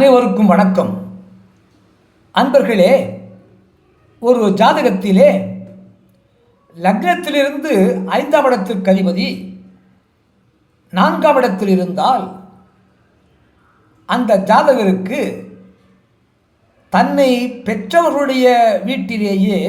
அனைவருக்கும் வணக்கம். அன்பர்களே ஒரு ஜாதகத்திலே லக்னத்திலிருந்து ஐந்தாம் இடத்திற்கு அதிபதி நான்காம் இடத்தில் இருந்தால் அந்த ஜாதகருக்கு தன்னை பெற்றவர்களுடைய வீட்டிலேயே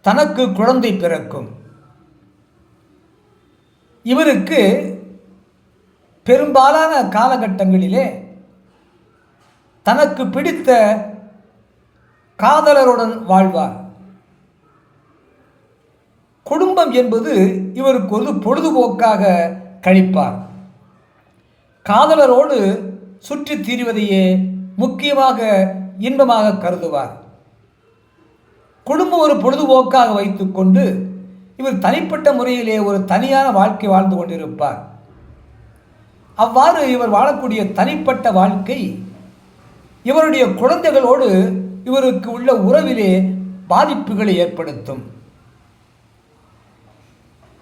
தனக்கு குழந்தை பிறக்கும். இவருக்கு பெரும்பாலான காலகட்டங்களிலே தனக்கு பிடித்த காதலருடன் வாழ்வார். குடும்பம் என்பது இவருக்கு ஒரு பொழுதுபோக்காக கழிப்பார் காதலரோடு சுற்றி தீர்வதையே முக்கியமாக இன்பமாக கருதுவார். குடும்பம் ஒரு பொழுதுபோக்காக வைத்துக்கொண்டு இவர் தனிப்பட்ட முறையிலே ஒரு தனியான வாழ்க்கை வாழ்ந்து கொண்டிருப்பார். அவ்வாறு இவர் வாழக்கூடிய தனிப்பட்ட வாழ்க்கை இவருடைய குழந்தைகளோடு இவருக்கு உள்ள உறவிலே பாதிப்புகளை ஏற்படுத்தும்.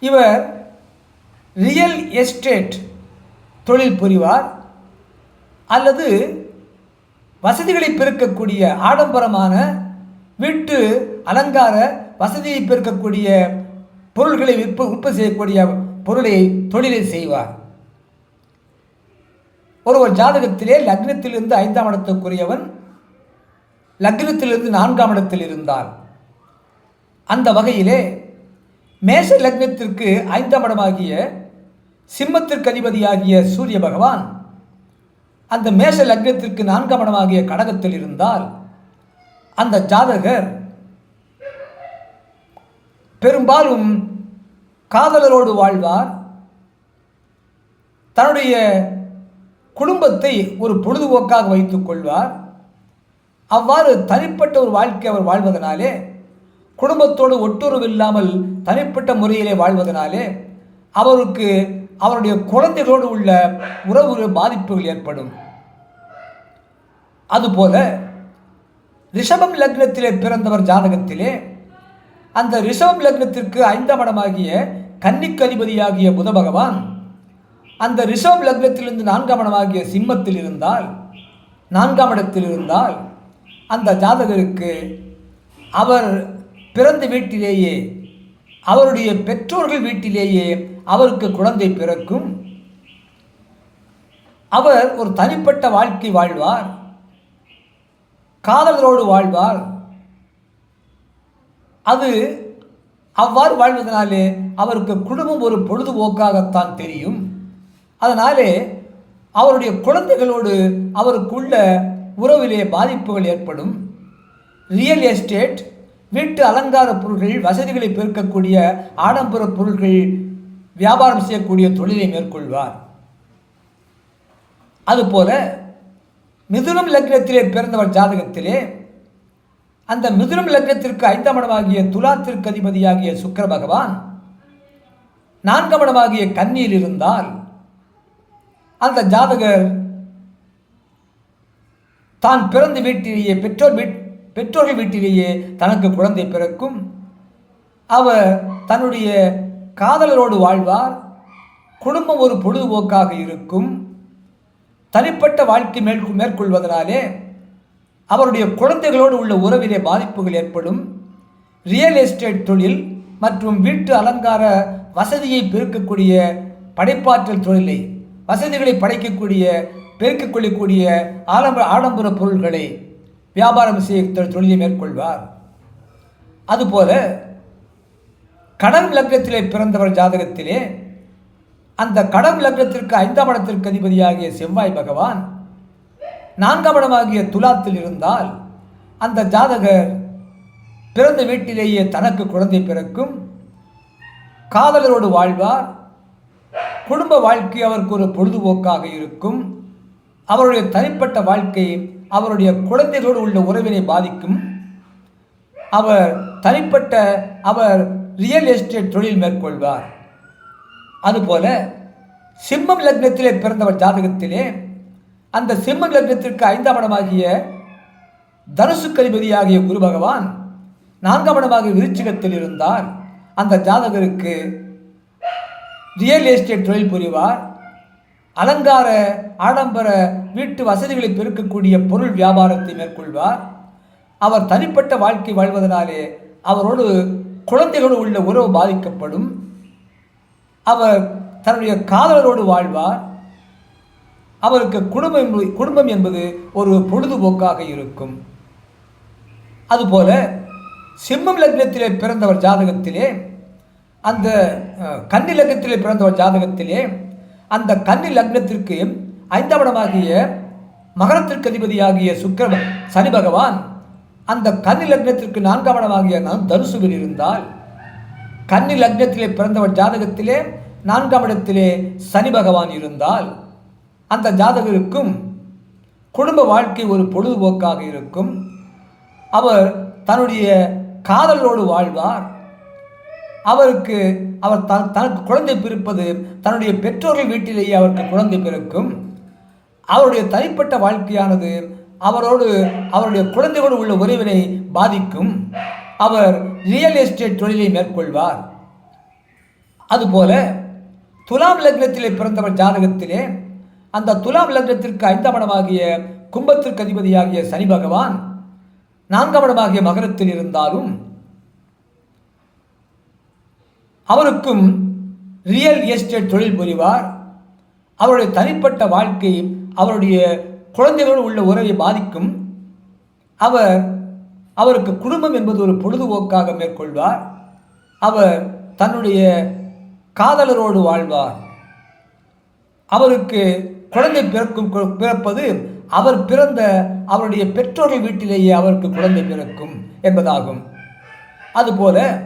இவர் ரியல் எஸ்டேட் தொழில் புரிவார் அல்லது வசதிகளை பெருக்கக்கூடிய ஆடம்பரமான வீட்டு அலங்கார வசதியை பெருக்கக்கூடிய பொருள்களை விற்ப உற்பத்தி செய்யக்கூடிய பொருளை தொழிலை செய்வார். ஒருவர் ஜாதகத்திலே லக்னத்திலிருந்து ஐந்தாம் இடத்துக்குரியவன் லக்னத்திலிருந்து நான்காம் இடத்தில் இருந்தார் அந்த வகையிலே மேஷ லக்னத்திற்கு ஐந்தாம் இடமாகிய சிம்மத்திற்கு அதிபதியாகிய சூரிய பகவான் அந்த மேஷ லக்னத்திற்கு நான்காம் இடமாகிய கடகத்தில் இருந்தால் அந்த ஜாதகர் பெரும்பாலும் காதலரோடு வாழ்வார் தன்னுடைய குடும்பத்தை ஒரு பொழுதுபோக்காக வைத்துக் கொள்வார். அவ்வாறு தனிப்பட்ட ஒரு வாழ்க்கை அவர் வாழ்வதனாலே குடும்பத்தோடு ஒட்டுறவு இல்லாமல் தனிப்பட்ட முறையிலே வாழ்வதனாலே அவருக்கு அவருடைய குழந்தைகளோடு உள்ள உறவு பாதிப்புகள் ஏற்படும். அதுபோல ரிஷபம் லக்னத்திலே பிறந்தவர் ஜாதகத்திலே அந்த ரிஷபம் லக்னத்திற்கு ஐந்தாம் இடமாகிய கன்னிக்கு அதிபதியாகிய புத பகவான் அந்த ரிஷப் லக்னத்திலிருந்து நான்காம் இடமாகிய சிம்மத்தில் இருந்தால் நான்காம் இடத்தில் இருந்தால் அந்த ஜாதகருக்கு அவர் பிறந்த வீட்டிலேயே அவருடைய பெற்றோர்கள் வீட்டிலேயே அவருக்கு குழந்தை பிறக்கும். அவர் ஒரு தனிப்பட்ட வாழ்க்கை வாழ்வார். காதலரோடு வாழ்வார். அது அவ்வாறு வாழ்வதனாலே அவருக்கு குடும்பம் ஒரு பொழுதுபோக்காகத்தான் தெரியும். அதனாலே அவருடைய குழந்தைகளோடு அவருக்குள்ள உறவிலே பாதிப்புகள் ஏற்படும். ரியல் எஸ்டேட் வீட்டு அலங்கார பொருட்கள் வசதிகளை பெருக்கக்கூடிய ஆடம்பர பொருட்கள் வியாபாரம் செய்யக்கூடிய தொழிலை மேற்கொள்வார். அதுபோல மிதுனம் லக்னத்திலே பிறந்தவர் ஜாதகத்திலே அந்த மிதுனம் லக்னத்திற்கு ஐந்தாம் இடமாகிய துலாத்திற்கு அதிபதியாகிய சுக்கர பகவான் நான்காம் இடமாகிய கன்னியில் இருந்தால் அந்த ஜாதகர் தான் பிறந்த வீட்டிலேயே பெற்றோர் வீட் பெற்றோர்கள் வீட்டிலேயே தனக்கு குழந்தை பிறக்கும். அவர் தன்னுடைய காதலரோடு வாழ்வார். குடும்பம் ஒரு பொழுதுபோக்காக இருக்கும். தனிப்பட்ட வாழ்க்கை மேற்கொ மேற்கொள்வதனாலே அவருடைய குழந்தைகளோடு உள்ள உறவிலே பாதிப்புகள் ஏற்படும். ரியல் எஸ்டேட் தொழில் மற்றும் வீட்டு அலங்கார வசதியை பெருக்கக்கூடிய படைப்பாற்றல் தொழிலை வசதிகளை படைக்கக்கூடிய பெருக்கிக் கொள்ளக்கூடிய ஆடம்பர ஆடம்பர பொருள்களை வியாபாரம் செய்ய தொழிலை மேற்கொள்வார். அதுபோல கடன் லக்னத்திலே பிறந்தவர் ஜாதகத்திலே அந்த கடன் லக்னத்திற்கு ஐந்தாம் இடத்திற்கு அதிபதியாகிய செவ்வாய் பகவான் நான்காம் இடமாகிய துலாத்தில் இருந்தால் அந்த ஜாதகர் பிறந்த வீட்டிலேயே தனக்கு குழந்தை பிறக்கும் காதலரோடு வாழ்வார் குடும்ப வாழ்க்கை அவருக்கு ஒரு பொழுதுபோக்காக இருக்கும். அவருடைய தனிப்பட்ட வாழ்க்கை அவருடைய குழந்தைகளோடு உள்ள உறவினை பாதிக்கும். அவர் தனிப்பட்ட அவர் ரியல் எஸ்டேட் தொழில் மேற்கொள்வார். அதுபோல சிம்மம் லக்னத்திலே பிறந்தவர் ஜாதகத்திலே அந்த சிம்மம் லக்னத்திற்கு ஐந்தாம் இடமாகிய தனுசு கதிபதியாகிய குரு பகவான் நான்காம் இடமாக விருச்சிகத்தில் இருந்தார். அந்த ஜாதகருக்கு ரியல் எஸ்டேட் தொழில் புரிவார். அலங்கார ஆடம்பர வீட்டு வசதிகளை பெருக்கக்கூடிய பொருள் வியாபாரத்தை மேற்கொள்வார். அவர் தனிப்பட்ட வாழ்க்கை வாழ்வதனாலே அவரோடு குழந்தைகளோடு உள்ள உறவு பாதிக்கப்படும். அவர் தன்னுடைய காதலரோடு வாழ்வார். அவருக்கு குடும்பம் குடும்பம் என்பது ஒரு பொழுதுபோக்காக இருக்கும். அதுபோல சிம்மம் லக்னத்திலே பிறந்தவர் ஜாதகத்திலே அந்த கன்னி லக்னத்திலே பிறந்தவர் ஜாதகத்திலே அந்த கன்னி லக்னத்திற்கு ஐந்தாம் இடமாகிய மகரத்திற்கு அதிபதியாகிய சுக்கிர சனி பகவான் அந்த கன்னி லக்னத்திற்கு நான்காம் இடமாகிய நான் தனுசுவில் இருந்தால் கன்னி லக்னத்திலே பிறந்தவர் ஜாதகத்திலே நான்காம் இடத்திலே சனி பகவான் இருந்தால் அந்த ஜாதகருக்கும் குடும்ப வாழ்க்கை ஒரு பொழுதுபோக்காக இருக்கும். அவர் தன்னுடைய காதலோடு வாழ்வார். அவருக்கு அவர் த- தனக்கு குழந்தை பிறப்பது தன்னுடைய பெற்றோர்கள் வீட்டிலேயே அவருக்கு குழந்தை பிறக்கும். அவருடைய தனிப்பட்ட வாழ்க்கையானது அவரோடு அவருடைய குழந்தைகளோடு உள்ள உறவினை பாதிக்கும். அவர் ரியல் எஸ்டேட் தொழிலை மேற்கொள்வார். அதுபோல துலாம் லக்னத்திலே பிறந்தவர் ஜாதகத்திலே அந்த துலாம் லக்னத்திற்கு ஐந்தாம் இடமாகிய கும்பத்திற்கு அதிபதியாகிய சனி பகவான் நான்காம் இடமாகிய மகரத்தில் இருந்தாலும் அவருக்கும் ரியல் எஸ்டேட் தொழில் புரிவார். அவருடைய தனிப்பட்ட வாழ்க்கை அவருடைய குழந்தைகளோடு உள்ள உறவை பாதிக்கும். அவர் அவருக்கு குடும்பம் என்பது ஒரு பொழுதுபோக்காக மேற்கொள்வார். அவர் தன்னுடைய காதலரோடு வாழ்வார். அவருக்கு குழந்தை பிறக்கும் பிறப்பது அவர் பிறந்த அவருடைய பெற்றோர்கள் வீட்டிலேயே அவருக்கு குழந்தை பிறக்கும் என்பதாகும். அதுபோல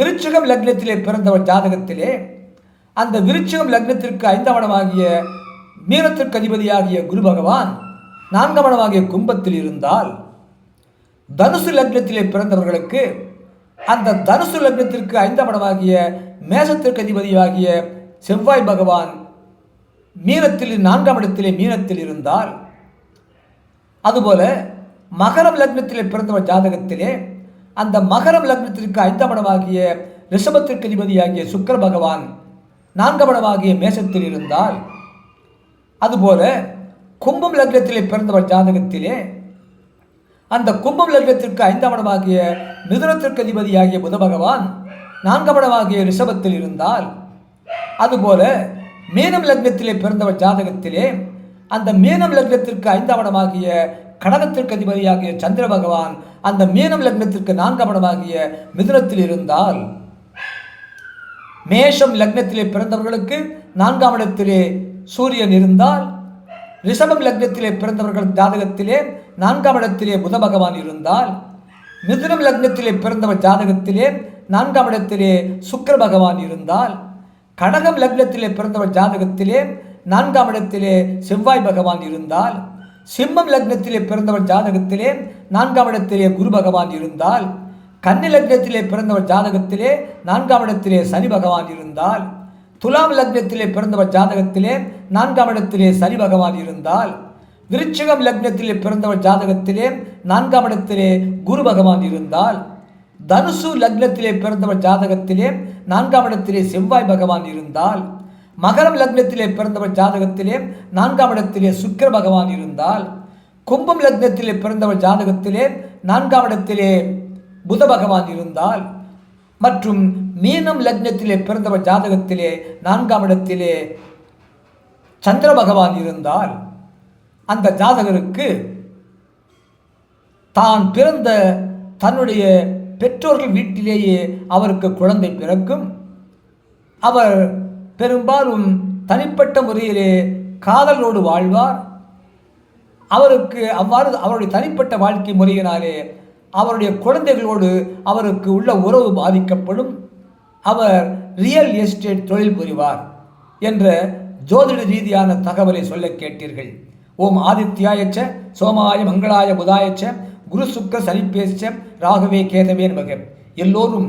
விருச்சிகம் லக்னத்திலே பிறந்தவர் ஜாதகத்திலே அந்த விருச்சிகம் லக்னத்திற்கு ஐந்தவனமாகிய மீனத்திற்கு அதிபதியாகிய குரு பகவான் நான்கவனமாகிய கும்பத்தில் இருந்தால் தனுசு லக்னத்திலே பிறந்தவர்களுக்கு அந்த தனுசு லக்னத்திற்கு ஐந்தவனமாகிய மேசத்திற்கு அதிபதியாகிய செவ்வாய் பகவான் மீனத்தில் நான்காம் இடத்திலே மீனத்தில் இருந்தால் அதுபோல மகரம் லக்னத்திலே பிறந்தவர் ஜாதகத்திலே அந்த மகரம் லக்னத்திற்கு ஐந்தாம் இடமாகிய ரிஷபத்திற்கு அதிபதியாகிய சுக்கிர பகவான் நான்காம் இடமாகிய மேசத்தில் இருந்தால் அதுபோல கும்பம் லக்னத்திலே பிறந்தவர் ஜாதகத்திலே அந்த கும்பம் லக்னத்திற்கு ஐந்தாம் இடமாகிய மிதுனத்திற்கு அதிபதியாகிய புத பகவான் நான்காம் இடமாகிய ரிஷபத்தில் இருந்தால் அதுபோல மீனம் லக்னத்திலே பிறந்தவர் ஜாதகத்திலே அந்த மீனம் லக்னத்திற்கு ஐந்தாம் இடமாகிய கடகத்திற்கு அதிபதியாகிய சந்திர பகவான் அந்த மீனம் லக்னத்திற்கு நான்காம் இடமாகிய மிதுனத்தில் இருந்தால் மேஷம் லக்னத்திலே பிறந்தவர்களுக்கு நான்காம் இடத்திலே சூரியன் இருந்தால் ரிஷபம் லக்னத்திலே பிறந்தவர்கள் ஜாதகத்திலே நான்காம் இடத்திலே புத பகவான் இருந்தால் மிதுனம் லக்னத்திலே பிறந்தவர் ஜாதகத்திலே நான்காம் இடத்திலே சுக்கர பகவான் இருந்தால் கடகம் லக்னத்திலே பிறந்தவர் ஜாதகத்திலே நான்காம் இடத்திலே செவ்வாய் பகவான் இருந்தால் சிம்மம் லக்னத்திலே பிறந்தவர் ஜாதகத்திலே நான்காம் இடத்திலே குரு பகவான் இருந்தால் கன்னி லக்னத்திலே பிறந்தவர் ஜாதகத்திலே நான்காம் இடத்திலே சனி பகவான் இருந்தால் துலாம் லக்னத்திலே பிறந்தவர் ஜாதகத்திலே நான்காம் இடத்திலே சனி பகவான் இருந்தால் விருச்சிகம் லக்னத்திலே பிறந்தவர் ஜாதகத்திலே நான்காம் இடத்திலே குரு பகவான் இருந்தால் தனுசு லக்னத்திலே பிறந்தவர் ஜாதகத்திலே நான்காம் இடத்திலே செவ்வாய் பகவான் இருந்தால் மகரம் லக்னத்திலே பிறந்தவர் ஜாதகத்திலே நான்காம் இடத்திலே சுக்கிர பகவான் இருந்தால் கும்பம் லக்னத்திலே பிறந்தவர் ஜாதகத்திலே நான்காம் இடத்திலே புத பகவான் இருந்தால் மற்றும் மீனம் லக்னத்திலே பிறந்தவர் ஜாதகத்திலே நான்காம் இடத்திலே சந்திர பகவான் இருந்தால் அந்த ஜாதகருக்கு தான் பிறந்த தன்னுடைய பெற்றோர்கள் வீட்டிலேயே அவருக்கு குழந்தை பிறக்கும். அவர் பெரும்பாலும் தனிப்பட்ட முறையிலே காதலோடு வாழ்வார். அவருக்கு அவ்வாறு அவருடைய தனிப்பட்ட வாழ்க்கை முறையினாலே அவருடைய குழந்தைகளோடு அவருக்கு உள்ள உறவு பாதிக்கப்படும். அவர் ரியல் எஸ்டேட் தொழில் புரிவார் என்ற ஜோதிட ரீதியான தகவலை சொல்ல கேட்டீர்கள். ஓம் ஆதித்யாயச்ச சோமாய மங்களாய புதாயச்ச குரு சுக்க சனிப்பேச்ச ராகவே கேதவே நமக. எல்லோரும்